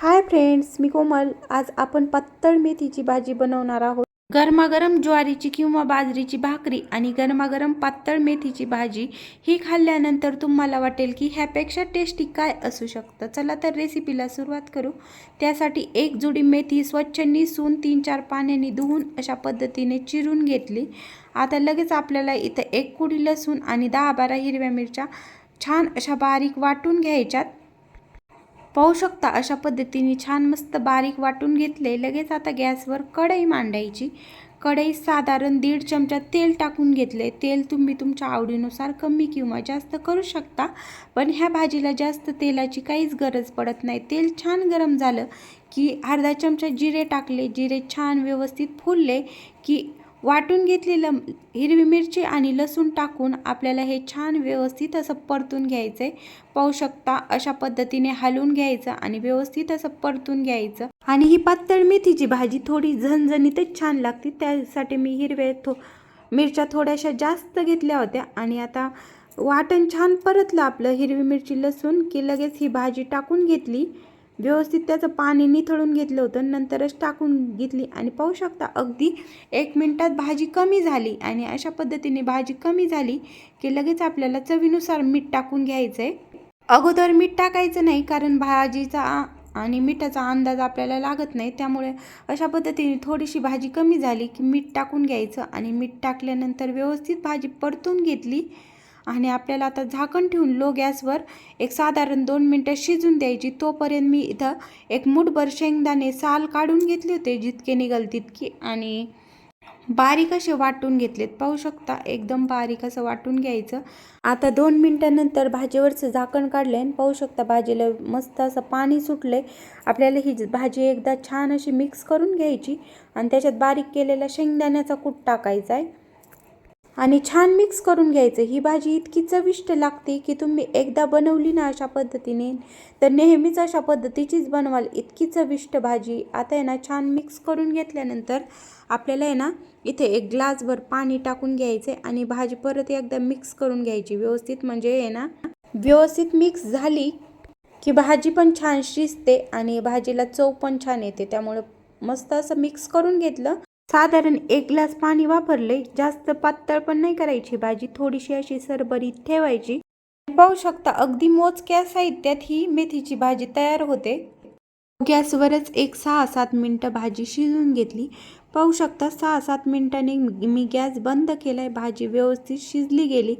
Hi friends मी कोमल. आज आपण पातळ मेथीची भाजी बनवणार आहोत. गरमागरम ज्वारीची किंवा बाजरीची भाकरी आणि गरमागरम पातळ मेथीची भाजी ही खाल्ल्यानंतर तुम्हाला वाटेल की ह्यापेक्षा टेस्टी काय असू शकतं. चला तर रेसिपीला सुरुवात करू. त्यासाठी एक जुडी मेथी स्वच्छ निसून तीन चार पाण्याने धुवून अशा पद्धतीने चिरून घेतली. आता लगेच आपल्याला इथं एक कुडी लसूण आणि दहा बारा हिरव्या मिरच्या छान अशा बारीक वाटून घ्यायच्यात. पाहू शकता अशा पद्धतीने छान मस्त बारीक वाटून घेतले. लगेच आता गॅसवर कढई मांडायची. कढईत साधारण दीड चमचा तेल टाकून घेतले. तेल तुम्ही तुमच्या आवडीनुसार कमी किंवा जास्त करू शकता. पण ह्या भाजीला जास्त तेलाची काहीच गरज पडत नाही. तेल छान गरम झालं की अर्धा चमचा जिरे टाकले. जिरे छान व्यवस्थित फुलले की वाटून घेतलेलं हिरवी मिरची आणि लसूण टाकून आपल्याला हे छान व्यवस्थित असं परतून घ्यायचं आहे पाहू शकता अशा पद्धतीने हलवून घ्यायचं आणि व्यवस्थित असं परतून घ्यायचं. आणि ही पातळ मेथीची भाजी थोडी झणझणीतच छान लागते. त्यासाठी मी हिरव्या थो मिरच्या थोड्याशा जास्त घेतल्या होत्या. आणि आता वाटण छान परतलं आपलं हिरवी मिरची लसूण की लगेच ही भाजी टाकून घेतली. व्यवस्थित त्याचं पाणी निथळून घेतलं होतं नंतरच टाकून घेतली. आणि पाहू शकता अगदी एक मिनटात भाजी कमी झाली. आणि अशा पद्धतीने भाजी कमी झाली की लगेच आपल्याला चवीनुसार मीठ टाकून घ्यायचं आहे अगोदर मीठ टाकायचं नाही कारण भाजीचा आणि मिठाचा अंदाज आपल्याला लागत नाही. त्यामुळे अशा पद्धतीने थोडीशी भाजी कमी झाली की मीठ टाकून घ्यायचं. आणि मीठ टाकल्यानंतर व्यवस्थित भाजी परतून घेतली. आणि आपल्याला आता झाकण ठेवून लो गॅसवर एक साधारण दोन मिनटं शिजून द्यायची. तोपर्यंत मी इथं एक मुठभर शेंगदाणे साल काढून घेतले होते जितके निघाल तितके. आणि बारीक असे वाटून घेतलेत. पाहू शकता एकदम बारीक असं वाटून घ्यायचं. आता दोन मिनटानंतर भाजीवरचं झाकण काढलं आणि पाहू शकता भाजीला मस्त असं पाणी सुटले आपल्याला ही भाजी एकदा छान अशी मिक्स करून घ्यायची आणि त्याच्यात बारीक केलेला शेंगदाण्याचा कूट टाकायचा आहे. आणि छान मिक्स करून घ्यायचं. ही भाजी इतकी चविष्ट लागते की तुम्ही एकदा बनवली ना अशा पद्धतीने तर नेहमीच अशा पद्धतीचीच बनवाल. इतकी चविष्ट भाजी. आता आहे ना छान मिक्स करून घेतल्यानंतर आपल्याला आहे ना इथे एक ग्लासभर पाणी टाकून घ्यायचे आणि भाजी परत एकदा मिक्स करून घ्यायची. व्यवस्थित म्हणजे आहे ना व्यवस्थित मिक्स झाली की भाजी पण छान शिजते आणि भाजीला चव पण छान येते. त्यामुळे मस्त असं मिक्स करून घेतलं साधारण एक ग्लास पाणी वापरले. जास्त पातळ पण नाही करायची भाजी. थोडीशी अशी सरबरीत ठेवायची. पाहू शकता अगदी मोजक्या साहित्यात ही मेथीची भाजी तयार होते. गॅसवरच एक सहा सात मिनटं भाजी शिजून घेतली. पाहू शकता सहा सात मिनटाने मी गॅस बंद केलाय. भाजी व्यवस्थित शिजली गेली.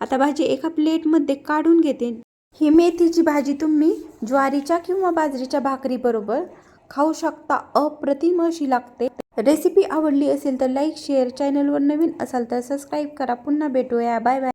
आता भाजी एका प्लेटमध्ये काढून घेते. ही मेथीची भाजी तुम्ही ज्वारीच्या किंवा बाजरीच्या भाकरीबरोबर खाऊ शकता अप्रतिम अशी लागते. रेसिपी आवडली असेल तर लाईक शेअर चॅनलवर नवीन असाल तर सबस्क्राईब करा. पुन्हा भेटूया. Bye bye